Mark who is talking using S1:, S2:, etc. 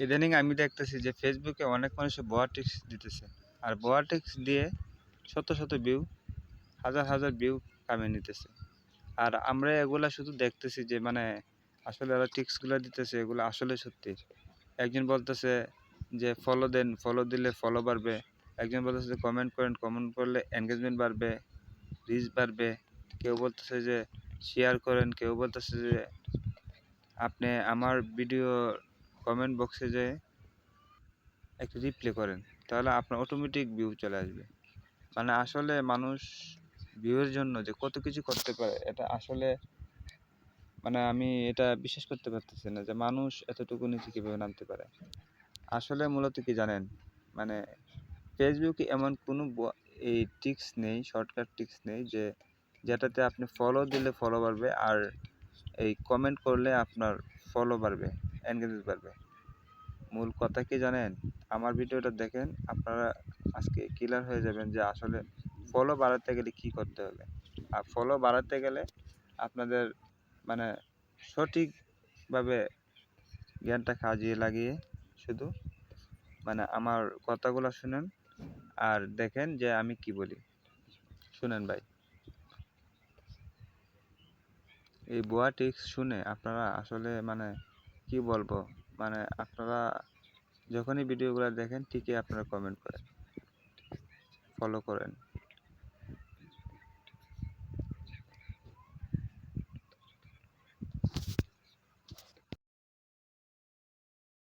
S1: ইদানিং আমি দেখতেছি যে ফেসবুকে অনেক মানুষ বোয়া টিক্স দিতেছে। আর বোয়া টিক্স দিয়ে শত শত ভিউ হাজার হাজার ভিউ কামিয়ে নিতেছে। আর আমরা এগুলা শুধু দেখতেছি যে মানে আসলে ওরা টিক্সগুলো দিতেছে, এগুলো আসলে সত্যি। একজন বলতেছে যে ফলো দেন ফলো দিলে ফলো বাড়বে। একজন বলতেছে যে কমেন্ট করেন কমেন্ট করলে এনগেজমেন্ট বাড়বে রিচ বাড়বে। কেউ বলতেছে যে শেয়ার করেন। কেউ বলতেছে যে, আপনি আমার ভিডিও কমেন্ট বক্সে যে একটু রিপ্লে করেন, তাহলে আপনার অটোমেটিক ভিউ চলে আসবে। মানে আসলে মানুষ ভিউয়ের জন্য যে কত কিছু করতে পারে, এটা আসলে মানে আমি এটা বিশ্বাস করতে পারতেছি না যে মানুষ এতটুকু নিচে কীভাবে নামতে পারে। আসলে মূলত কি জানেন? মানে ফেসবুকে এমন কোনো এই টিক্স নেই শর্টকাট টিক্স নেই যে যেটাতে আপনি ফলো দিলে ফলো বাড়বে আর এই কমেন্ট করলে আপনার ফলো বাড়বে এনগেজমেন্ট বাড়বে। মূল কথা কি জানেন? আমার ভিডিওটা দেখেন, আপনারা আজকে ক্লিয়ার হয়ে যাবেন যে আসলে ফলো বাড়াতে গেলে কি করতে হবে। আর ফলো বাড়াতে গেলে আপনাদের মানে সঠিকভাবে জ্ঞানটা কাজে লাগিয়ে শুধু মানে আমার কথাগুলো শুনেন। আর দেখেন যে আমি কি বলি। শুনেন ভাই। এই বোয়া টিক্স শুনে আপনারা আসলে মানে কি বলব? মানে আপনারা যখনই ভিডিওগুলো দেখেন ঠিকই আপনারা কমেন্ট করেন। ফলো করেন।